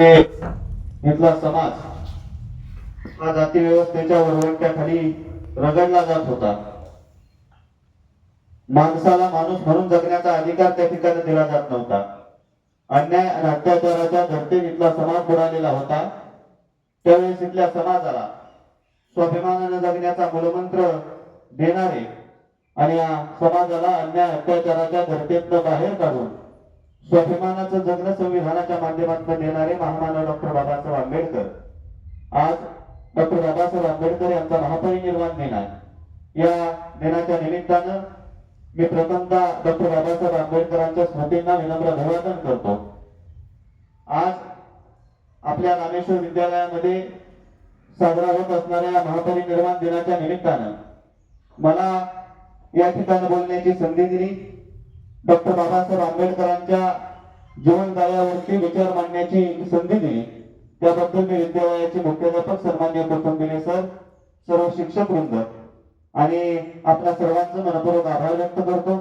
इथला समाज हा जाती व्यवस्थेच्या वरवंट्याखाली रगडला जात होता. माणसाला माणूस म्हणून जगण्याचा अधिकार त्या ठिकाणी दिला जात नव्हता. अन्याय आणि अत्याचाराच्या धर्तीत इथला समाज बुडालेला होता. त्यावेळेस इथल्या समाजाला स्वाभिमानाने जगण्याचा मूलमंत्र देणारे आणि या समाजाला अन्याय अत्याचाराच्या धर्तीतनं बाहेर काढून स्वाभिमानाचं जगणं संविधानाच्या माध्यमातून देणारे महामानव डॉक्टर बाबासाहेब आंबेडकर. आज डॉक्टर बाबासाहेब आंबेडकर यांचा महापरिनिर्वाण दिन आहे. या दिनाच्या निमित्तानं मी प्रथमता डॉक्टर बाबासाहेब आंबेडकरांच्या स्मृतींना विनम्र अभिवादन करतो. आज आपल्या रामेश्वर विद्यालयामध्ये साजरा होत असणाऱ्या महापरिनिर्वाण दिनाच्या निमित्तानं मला या ठिकाणी बोलण्याची संधी दिली. डॉक्टर बाबासाहेब आंबेडकरांच्या जीवनकार्यावरती विचार मांडण्याची संधी दिली. त्याबद्दल मी विद्यालयाचे मुख्याध्यापक सन्मान्य कुटुंबिले सर सर्व शिक्षक वृंद आणि आपल्या सर्वांचं मनपूर्वक आभार व्यक्त करतो.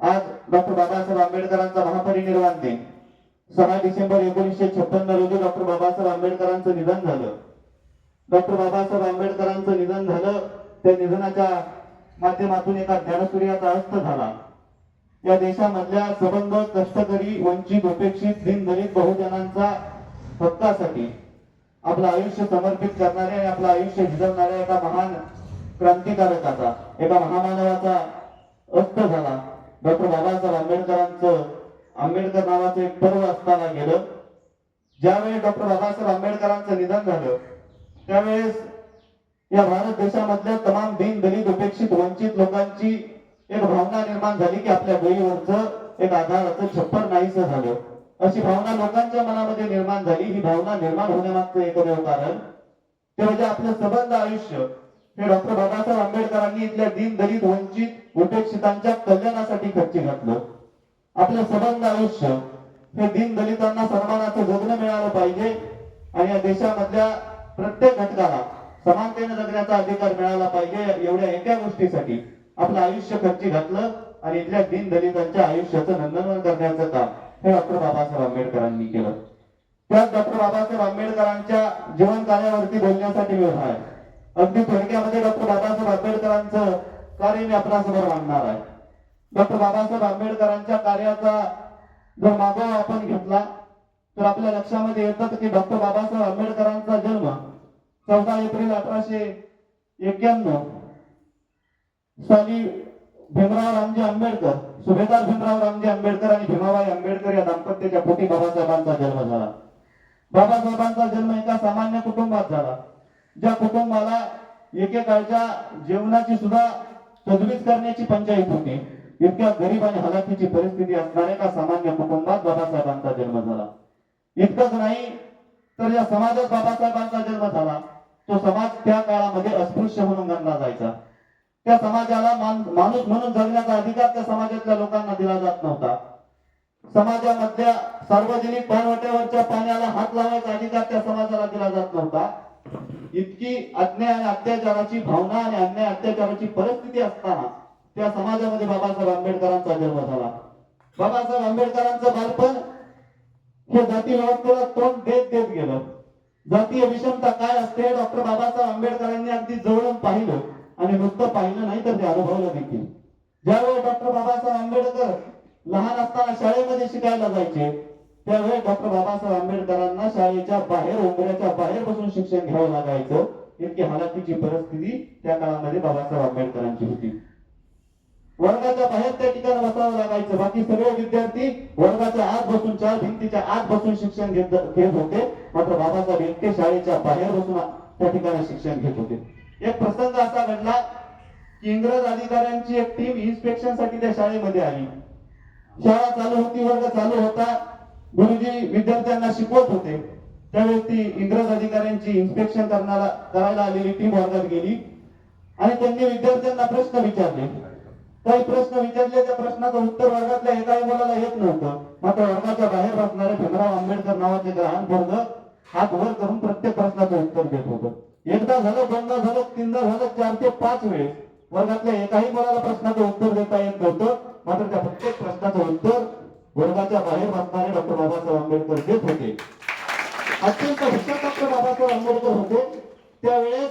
आज डॉक्टर बाबासाहेब आंबेडकरांचा महापरिनिर्वाण दिन. सहा डिसेंबर एकोणीसशे छप्पन्न रोजी डॉक्टर बाबासाहेब आंबेडकरांचं निधन झालं. डॉक्टर बाबासाहेब आंबेडकरांचं निधन झालं. त्या निधनाच्या माध्यमातून एका ज्ञानसूर्याचा अस्त झाला. या देशामधल्या सबंध कष्टकरी वंचित उपेक्षित दिनदलित बहुजनांचा हक्कासाठी आपलं आयुष्य समर्पित करणाऱ्या आणि आपलं आयुष्य झिजवणाऱ्या एका महान क्रांतिकारकाचा एका महामानवाचा अस्त झाला. डॉक्टर बाबासाहेब आंबेडकरांचं आंबेडकर नावाचं एक पर्व असताना गेलं. ज्यावेळी डॉक्टर बाबासाहेब आंबेडकरांचं निधन झालं त्यावेळेस या भारत देशामधल्या तमाम दीन दलित उपेक्षित वंचित लोकांची एक भावना निर्माण झाली की आपल्या गईवरचं एक आधाराचं छप्पर नाहीच झालं. अशी भावना लोकांच्या मनामध्ये निर्माण झाली. ही भावना निर्माण होण्यामागचं एकमेव कारण ते म्हणजे आपलं सबंध आयुष्य. हे डॉक्टर बाबासाहेब आंबेडकरांनी इथल्या दीन दलित वंचित उपेक्षितांच्या कल्याणासाठी खर्ची घातलं. आपलं सबंध आयुष्य हे दीन दलितांना सन्मानाचं जगणं मिळालं पाहिजे. आणि या देशामधल्या प्रत्येक घटकाला समानतेने जगण्याचा अधिकार मिळाला पाहिजे एवढ्या एका गोष्टीसाठी. आपलं आयुष्य खर्ची घातलं आणि इथल्या दिन दलितांच्या आयुष्याचं नंदनवन करण्याचं काम. हे डॉक्टर बाबासाहेब आंबेडकरांनी केलं. त्याच डॉक्टर बाबासाहेब आंबेडकरांच्या जीवन कार्यावरती बोलण्यासाठी वेळ आहे. अगदी थोडक्यामध्ये डॉक्टर बाबासाहेब आंबेडकरांचं कार्य मी आपल्यासमोर मांडणार आहे. डॉक्टर बाबासाहेब आंबेडकरांच्या कार्याचा जर मागोवा आपण घेतला तर आपल्या लक्षामध्ये येतं की डॉक्टर बाबासाहेब आंबेडकरांचा जन्म चौदा एप्रिल अठराशे एक्क्याण्णव. स्वामी भीमराव रामजी आंबेडकर सुभेदार भीमराव रामजी आंबेडकर आणि भीमाबाई आंबेडकर या दाम्पत्याच्या पोटी बाबासाहेबांचा जन्म झाला. बाबासाहेबांचा जन्म एका सामान्य कुटुंबात झाला. ज्या कुटुंबाला एकेकाळच्या जेवणाची सुद्धा तजवीज करण्याची पंचायत होती. इतक्या गरीब आणि हलाखीची परिस्थिती असणाऱ्या एका सामान्य कुटुंबात बाबासाहेबांचा जन्म झाला. इतकंच नाही तर या समाजात बाबासाहेबांचा जन्म झाला. तो समाज त्या काळामध्ये अस्पृश्य म्हणून गणला जायचा. त्या समाजाला मान- माणूस म्हणून जगण्याचा अधिकार त्या समाजातल्या लोकांना दिला जात नव्हता. समाजामधल्या सार्वजनिक पाणवट्यावरच्या पाण्याला हात लावायचा अधिकार त्या समाजाला दिला जात नव्हता. इतकी अन्याय आणि अत्याचाराची भावना आणि अन्याय अत्याचाराची परिस्थिती असताना त्या समाजामध्ये बाबासाहेब आंबेडकरांचा जन्म झाला. बाबासाहेब आंबेडकरांचं बालपण हे जाती व्यवस्थेला तोंड देत देत गेलं. जातीय विषमता काय असते डॉक्टर बाबासाहेब आंबेडकरांनी अगदी जवळून पाहिलं आणि नुसतं पाहिलं नाही तर ते अनुभवलं देखील. ज्यावेळी डॉक्टर बाबासाहेब आंबेडकर लहान असताना शाळेमध्ये शिकायला जायचे त्यावेळी डॉक्टर बाबासाहेब आंबेडकरांना शाळेच्या बाहेर उंबऱ्याच्या बाहेर बसून शिक्षण घ्यावं लागायचं. इतकी हालाकीची परिस्थिती त्या काळामध्ये बाबासाहेब आंबेडकरांची होती. वर्गाच्या बाहेर त्या ठिकाणी बसावं लागायचं. बाकी सगळे विद्यार्थी वर्गाच्या आत बसून चार भिंतीच्या आत बसून शिक्षण घेत घेत होते. मात्र बाबासाहेब व्यक्ती शाळेच्या बाहेर बसून त्या ठिकाणी शिक्षण घेत होते. एक प्रसंग असा घडला की इंग्रज अधिकाऱ्यांची एक टीम इन्स्पेक्शनसाठी त्या शाळेमध्ये आली. शाळा चालू होती वर्ग चालू होता. गुरुजी विद्यार्थ्यांना शिकवत होते. त्यावेळी ती इंग्रज अधिकाऱ्यांची इन्स्पेक्शन करणारा करायला आलेली टीम वर्गात गेली. आणि त्यांनी विद्यार्थ्यांना प्रश्न विचारले. काही प्रश्न विचारले त्या प्रश्नाचं उत्तर वर्गातल्या एकाही मुलाला येत नव्हतं. मात्र वर्गाच्या बाहेर बसणारे भीमराव आंबेडकर नावाचे ग्रहण वर्ग हात वर करून प्रत्येक प्रश्नाचं उत्तर देत होतो. एकदा झालं दोनदा झालं तीनदा झालं चार ते पाच वेळेस वर्गातल्या एकाही मुलाला प्रश्नाचं उत्तर देता येत नव्हतं. मात्र त्या प्रत्येक प्रश्नाचं उत्तर वर्गाच्या बाहेर बसणारे डॉक्टर बाबासाहेब आंबेडकर देत होते. अत्यंत हुशार डॉक्टर बाबासाहेब आंबेडकर होते. त्यावेळेस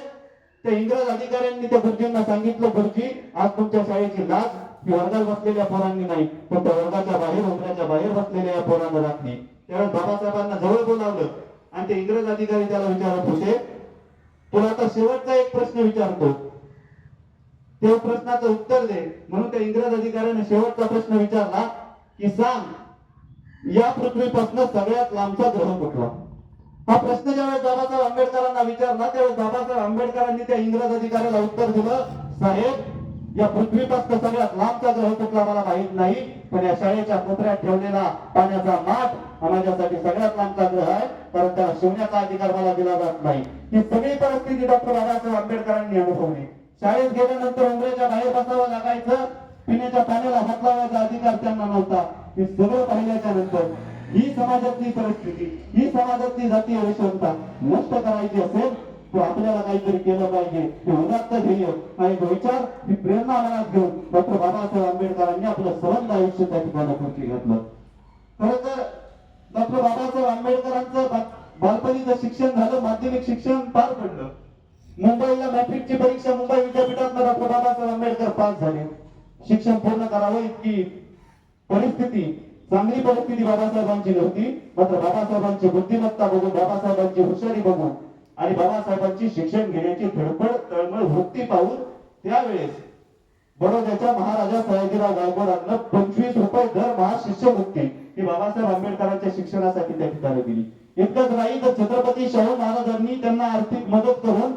त्या इंग्रज अधिकाऱ्यांनी त्या गुरुजींना सांगितलं गुरुजी आज तुमच्या शाळेची लाज ही वर्गात बसलेल्या पोरांनी नाही पण त्या वर्गाच्या बाहेर उमऱ्याच्या बाहेर बसलेल्या या पोरांना राखली. त्यावेळेस बाबासाहेबांना जवळ बोलावलं. आणि ते इंग्रज अधिकारी त्याला विचारत होते. तुला आता शेवटचा एक प्रश्न विचारतो. त्या प्रश्नाचं उत्तर दे. म्हणून त्या इंग्रज अधिकाऱ्याने शेवटचा प्रश्न विचारला की सांग या पृथ्वीपासून सगळ्यात लांबचा ग्रह कुठला? हा प्रश्न ज्यावेळेस बाबासाहेब आंबेडकरांना विचारला त्यावेळेस बाबासाहेब आंबेडकरांनी त्या इंग्रज अधिकाऱ्याला उत्तर दिलं साहेब या पृथ्वीपासून सगळ्यात लांबचा ग्रह कुठला मला माहीत नाही पण या शाळेच्या कोपऱ्यात ठेवलेला पाण्याचा माठ हा माझ्यासाठी सगळ्यात लांबचा ग्रह आहे कारण त्याला शिवण्याचा अधिकार मला दिला जात नाही. ही सगळी परिस्थिती डॉक्टर बाबासाहेब आंबेडकरांनी अनुभवली. शाळेत गेल्यानंतर उमरेच्या बाहेर बसावं लागायचं पिण्याच्या पाण्याला हात लावायचा अधिकार त्यांना नव्हता. हे सगळं पाहिल्याच्या नंतर ही समाजातली परिस्थिती ही समाजातली जातीय विषमता नष्ट करायची असेल तर आपल्याला काहीतरी केलं पाहिजे. हे उदात्त ध्येय. आणि तो विचार ही प्रेरणा मनात घेऊन डॉक्टर बाबासाहेब आंबेडकरांनी आपलं सर्व आयुष्य त्या ठिकाणी पूर्ती घातलं. खर तर डॉक्टर बाबासाहेब आंबेडकरांचं बालपणीचं शिक्षण झालं माध्यमिक शिक्षण पार पडलं. मुंबईला मॅट्रिकची परीक्षा मुंबई विद्यापीठात डॉक्टर बाबासाहेब आंबेडकर पास झाले. शिक्षण पूर्ण करावं इतकी परिस्थिती चांगली परिस्थिती बाबासाहेबांची नव्हती. मात्र बाबासाहेबांची बुद्धिमत्ता बघून बाबासाहेबांची हुशारी बघून आणि बाबासाहेबांची शिक्षण घेण्याची धडपड तळमळ वृत्ती पाहून त्यावेळेस बडोद्याच्या महाराजा सयाजीराव गायकवाडांना पंचवीस रुपये दर महाशिष्यवृत्ती ही बाबासाहेब आंबेडकरांच्या शिक्षणासाठी त्या ठिकाणी दिली. इतकंच नाही तर छत्रपती शाहू महाराजांनी त्यांना आर्थिक मदत करून